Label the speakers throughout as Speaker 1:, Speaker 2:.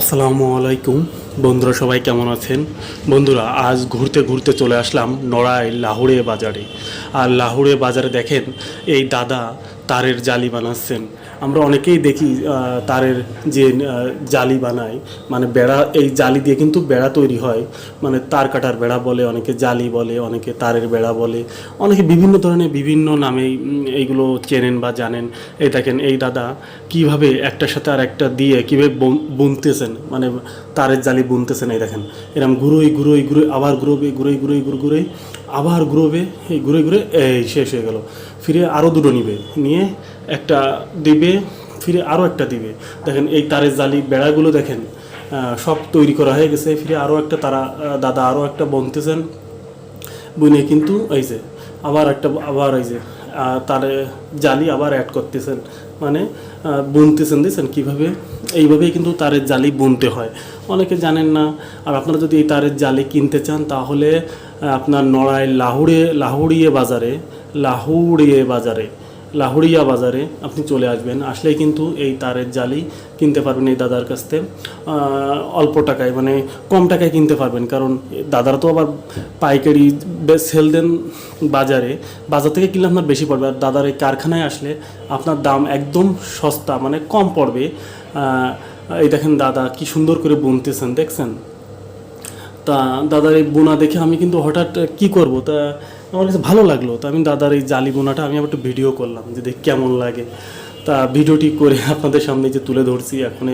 Speaker 1: আসসালামু আলাইকুম। বন্ধুরা সবাই কেমন আছেন? বন্ধুরা, আজ ঘুরতে ঘুরতে চলে আসলাম নড়াই লাহোরে বাজারে। আর লাহোরে বাজারে দেখেন, এই দাদা তারের জালি বানাচ্ছেন। আমরা অনেকেই দেখি তারের যে জালি বানায় মানে বেড়া এই জালি দিয়ে কিন্তু বেড়া তৈরি হয়। মানে তার কাটার বেড়া বলে অনেকে জালি বলে অনেকে তারের বেড়া বলে। অনেকে বিভিন্ন ধরনের বিভিন্ন উম, এইগুলো চেনেন বা জানেন। এই দেখেন এই দাদা কীভাবে একটার সাথে আর একটা দিয়ে কীভাবে বুনতেছেন মানে তারের জালি বুনতেছেন এই দেখেন। এরকম ঘুরোই ঘুরোই ঘুরোই আবার ঘুরোবে ঘুরোই ঘুরোই ঘুরে ঘুরে আবার ঘুরোবে এই ঘুরে ঘুরে এই শেষ হয়ে গেল। ফিরে আরও দুটো নিবে। নিয়ে একটা দিবে, ফিরে আরও একটা দিবে। দেখেন এই তারের জালি বেড়াগুলো দেখেন সব তৈরি করা হয়ে গেছে। ফিরে আরও একটা তারা দাদা আরও একটা বুনতেছেন। বুনে কিন্তু এই যে, আবার একটা, আবার এই যে তারে জালি আবার অ্যাড করতেছেন। মানে বুনতেছেন দিয়েছেন কীভাবে? এইভাবেই কিন্তু তারের জালি বুনতে হয়। অনেকে জানেন না, আর আপনারা যদি এই তারের জালি কিনতে চান, তাহলে আপনার নড়াই লাহুড়ে, লাহুড়িয়ে বাজারে লাহুড়িয়ে বাজারে, লাহুড়িয়া বাজারে আপনি চলে আসবেন। আসলেই কিন্তু এই তারের জালি কিনতে পারবেন এই দাদার কাছ থেকে। অল্প টাকায় মানে কম টাকায় কিনতে পারবেন। কারণ দাদারা তো আবার পাইকারি সেল দেন বাজারে। বাজার থেকে কিনলে আপনার বেশি পড়বে। আর দাদার এই কারখানায় আসলে আপনার দাম একদম সস্তা মানে কম পড়বে। এই দেখেন দাদা কি সুন্দর করে বুনতেছেন, দেখছেন? তা দাদার এই বোনা দেখে আমি কিন্তু হঠাৎ কি করব? তা আমার কাছে ভালো লাগল। তো আমি দাদার এই জালি বোনাটা আমি আবার একটু ভিডিও করলাম যে দেখ কেমন লাগে। তা ভিডিওটি করে আপনাদের সামনে যে তুলে ধরছি, এখন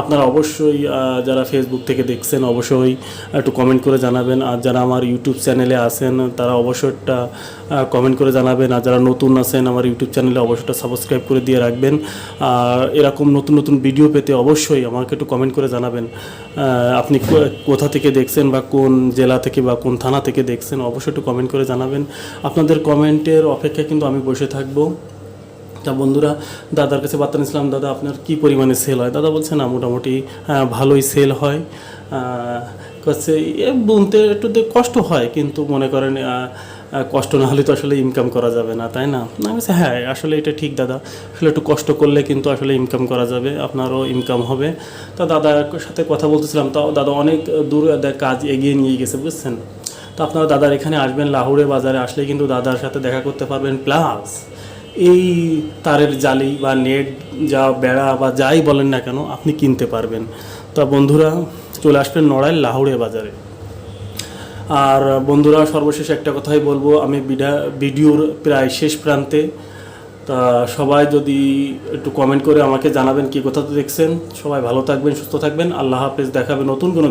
Speaker 1: আপনারা অবশ্যই যারা ফেসবুক থেকে দেখছেন অবশ্যই একটু কমেন্ট করে জানাবেন। আর যারা আমার ইউটিউব চ্যানেলে আছেন, তারা অবশ্যই একটা কমেন্ট করে জানাবেন। আর যারা নতুন আছেন, আমার ইউটিউব চ্যানেলে অবশ্যই সাবস্ক্রাইব করে দিয়ে রাখবেন। আর এরকম নতুন নতুন ভিডিও পেতে অবশ্যই আমাকে একটু কমেন্ট করে জানাবেন। আপনি কোথা থেকে দেখছেন বা কোন জেলা থেকে বা কোন থানা থেকে দেখছেন, অবশ্যই একটু কমেন্ট করে জানাবেন। আপনাদের কমেন্টের অপেক্ষায় কিন্তু আমি বসে থাকব। তা বন্ধুরা দাদার কাছে বার্তা নিয়েছিলাম দাদা আপনার কি পরিমাণে সেল হয়? দাদা বলছে না মোটামুটি ভালোই সেল হয়। কাছে এ বুনতে একটু কষ্ট হয় কিন্তু মনে করেন কষ্ট না হলে তো আসলে ইনকাম করা যাবে না তাই না? আমি বলছি, হ্যাঁ আসলে এটা ঠিক দাদা। আসলে একটু কষ্ট করলে কিন্তু আসলে ইনকাম করা যাবে আপনারও ইনকাম হবে। তা দাদার সাথে কথা বলতেছিলাম তাও দাদা অনেক দূর কাজ এগিয়ে নিয়ে গেছে বুঝছেন? তো আপনারা দাদার এখানে আসবেন লাহোরে বাজারে আসলে কিন্তু দাদার সাথে দেখা করতে পারবেন প্লাস এই তারের জালি বা নেট যা বেড়া বা যাই বলেন না কেন, আপনি কিনতে পারবেন। তা বন্ধুরা, চলে আসবেন নড়াইল লাহুড়ে বাজারে। আর বন্ধুরা, সর্বশেষ একটা কথাই বলব, আমি বিডা, ভিডিওর প্রায় শেষ প্রান্তে, তা সবাই যদি একটু কমেন্ট করে আমাকে জানাবেন কি কোথা দেখছেন। সবাই ভালো থাকবেন, সুস্থ থাকবেন। আল্লাহ হাফেজ, দেখাবে নতুন কোনো